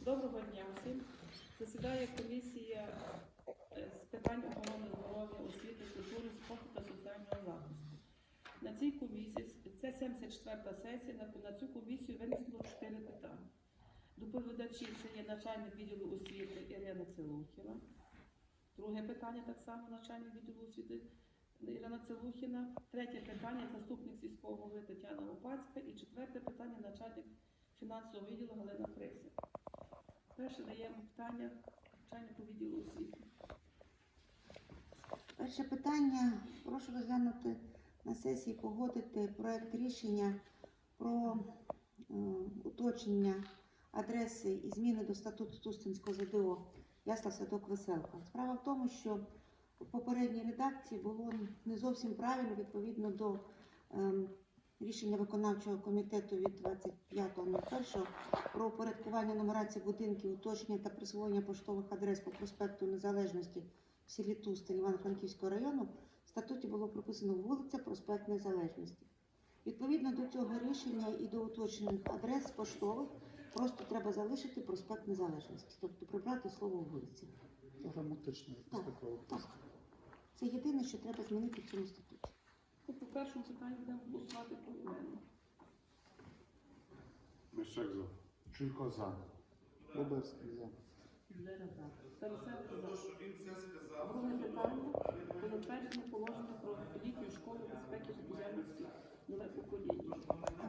Доброго дня всім. Засідає комісія е, з питань охорони здоров'я, освіти, культури, спорту та соціального захисту. На цій комісії, це 74-та сесія, на цю комісію винесло 4 питання. Доповідачі це є начальник відділу освіти Ірина Целухіна. Друге питання так само начальник відділу освіти Ірина Целухіна. Третє питання заступник сільського голови Тетяна Лопацька. І четверте питання начальник фінансового відділу Галина Крися. Перше даємо питання начальнику відділу освіти. Перше питання. Прошу розглянути на сесії погодити проект рішення про е, уточнення адреси і зміни до статуту Тустинського ЗДО Ясла Садок Веселка. Справа в тому, що в попередній редакції було не зовсім правильно відповідно до ем, рішення виконавчого комітету від 25.01 про упорядкування нумерації будинків, уточнення та присвоєння поштових адрес по проспекту Незалежності в селі Тустин Івано-Франківського району в статуті було прописано вулиця Проспект Незалежності. Відповідно до цього рішення і до уточнених адрес поштових просто треба залишити проспект Незалежності, тобто прибрати слово вулиці. Граматично Так, так. Це єдине, що треба змінити в цьому статуті. По першому питанню будемо голосувати поіменно. Мещак за. Чуйко за. Боберський за. Тарасенко за. Друге питання про затвердження положення про літню школу безпеки та діяльності нове покоління.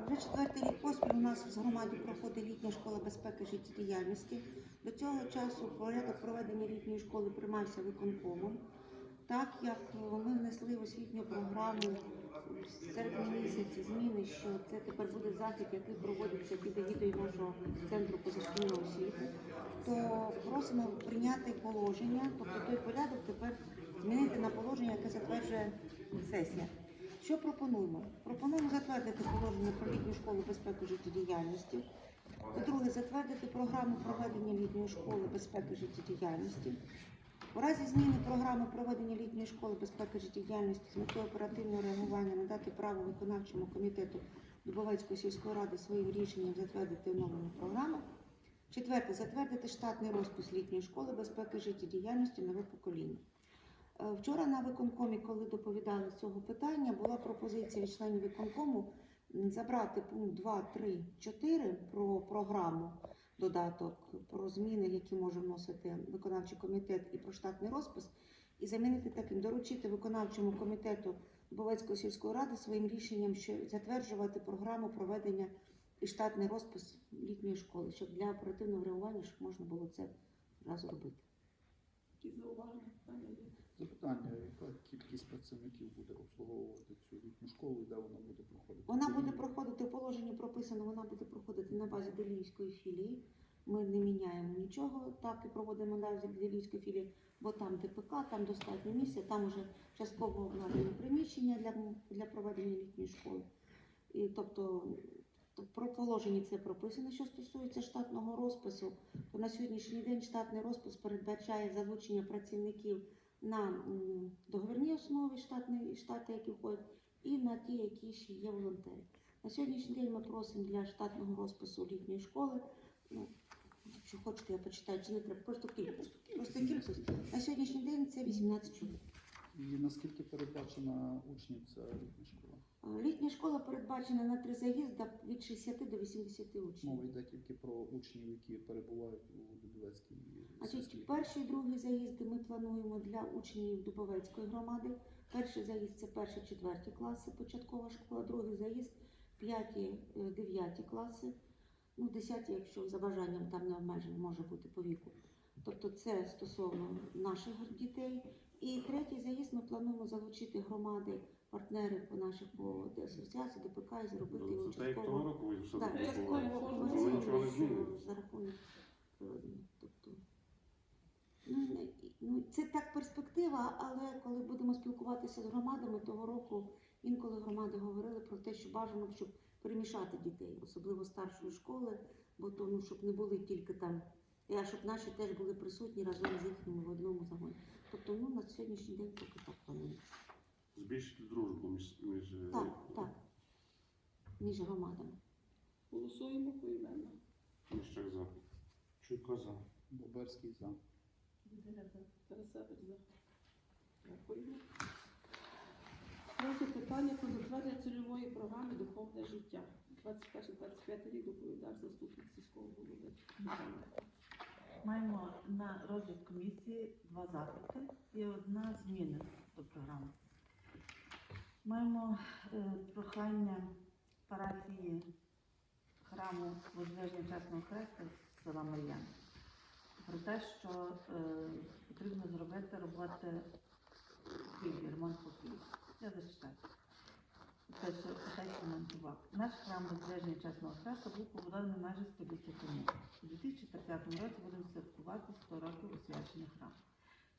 Вже четвертий рік поспіль у нас в громаді проходить літня школа безпеки життєдіяльності. До цього часу порядок проведення літньої школи приймався виконкомом. Так як ми внесли в освітню програму в серпні місяці зміни, що це тепер буде захід, який проводиться під егідою нашого центру позашкільної освіти, то просимо прийняти положення, тобто той порядок тепер змінити на положення, яке затверджує сесія. Що пропонуємо? Пропонуємо затвердити положення про літню школу безпеки життєдіяльності. По-друге, затвердити програму проведення літньої школи безпеки життєдіяльності. У разі зміни програми проведення літньої школи безпеки життєдіяльності з метою оперативного реагування надати право виконавчому комітету Дубовецької сільської ради своїм рішенням затвердити оновлену програму. Четверте, затвердити штатний розпис літньої школи безпеки життєдіяльності нове покоління. Е, Вчора на виконкомі, коли доповідали з цього питання, була пропозиція членів виконкому забрати пункт 2, 3, 4 про програму додаток, про зміни, які може вносити виконавчий комітет і про штатний розпис, і замінити таким доручити виконавчому комітету Дубовецької сільської ради своїм рішенням, що затверджувати програму проведення і штатний розпис літньої школи, щоб для оперативного реагування щоб можна було це одразу робити. Які зауваження питання є? Запитання, яка кількість працівників буде обслуговувати цю літню школу і де вона буде проходити? Вона буде проходити в положенні прописано, вона буде проходити на базі Делівської філії. Ми не міняємо нічого, так і проводимо на базі Делівської філії, бо там ДПК, там достатньо місця, там вже частково обладнане приміщення для, для проведення літньої школи. І тобто т- про положення це прописано, що стосується штатного розпису, то на сьогоднішній день штатний розпис передбачає залучення працівників на договірній основі штатні, штати, які входять, і на ті, які ще є волонтери. На сьогоднішній день ми просимо для штатного розпису літньої школи. Ну, якщо хочете, я почитаю, чи не треба, просто кількість. Просто кількість. На сьогоднішній день це 18 чоловік. І наскільки передбачена учнів ця літня школа? Літня школа передбачена на три заїзди від 60 до 80 учнів. Мова йде тільки про учнів, які перебувають у Дубовецькій Значить, перший і другий заїзди ми плануємо для учнів Дубовецької громади. Перший заїзд це перші четверті класи, початкова школа, другий заїзд п'яті, е, дев'яті класи. Ну, десяті, якщо за бажанням там не обмежено може бути по віку. Тобто це стосовно наших дітей. І третій заїзд ми плануємо залучити громади, партнери по наших по асоціації, ДПК і зробити його Ну, Це як того частково. року ви все Так, частково нічого не що за рахунок проведення. Тобто, ну, ну, це так перспектива, але коли будемо спілкуватися з громадами того року, інколи громади говорили про те, що бажано, щоб перемішати дітей, особливо старшої школи, бо то, ну, щоб не були тільки там, щоб наші теж були присутні разом з їхніми в одному загоні. Тобто, ну, на сьогоднішній день поки так планується. Збільшити дружбу між, між е, Так, так. Між громадами. Голосуємо поіменно. Мещак за. Чуйко за. Боберський за. Тарасевич за. Дякуємо. Третє питання про затвердження цільової програми Духовне життя. 21-25 рік доповідач заступник сільського голови. Маємо на розгляд комісії два запити і одна зміна до програми. Маємо е, прохання парафії храму Возвиження Чесного Хреста села Мар'ян про те, що е, потрібно зробити роботи ремонт покрівлі. Я зачитаю. Те, що питання. Наш храм Возвиження Чесного Хреста був побудований майже століття тому. У 2030 році будемо святкувати 100 років освячення храму.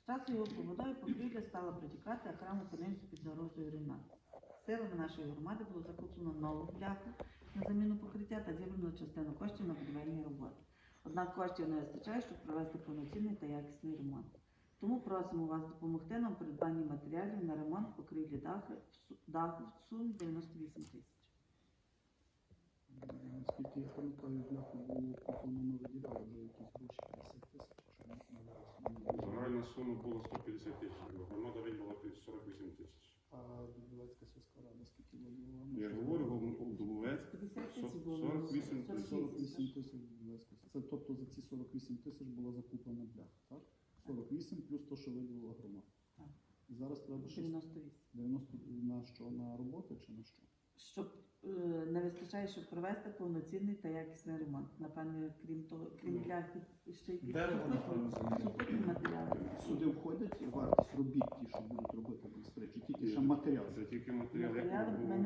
З часу його побудови покрівля стала протікати, а храм опинився під загрозою руйнації. Силами нашої громади було закуплено нову бляху на заміну покриття та зібрано частину коштів на будівельні роботи. Однак коштів не вистачає, щоб провести повноцінний та якісний ремонт. Тому просимо вас допомогти нам придбанні матеріалів на ремонт покрівлі даху, в сумі 98 тисяч. Наскільки я пам'ятаю, бляху було на виділяли вже якісь гроші 50 тисяч, чи не. Загальна сума була 150 тисяч, бо громада виділа 48 тисяч. А Дубовецька сільська рада скільки виділила? Я ж говорю, Дубовець 50 тисяч було. 48 тисяч. 48 тисяч Дубовецька. Це тобто за ці 48 тисяч була закуплена бляха, так? 48 плюс то, що виділила громада. Так. І зараз треба щось 98. 90 на що? На роботи чи на що? Щоб не вистачає, щоб провести повноцінний та якісний ремонт. Напевне, крім того, крім пляхи, ще й Дерево, напевно, матеріали. Сюди входять і вартість робіт, ті, що будуть робити чи тільки ще матеріал? Це тільки матеріал, Матеріали ми не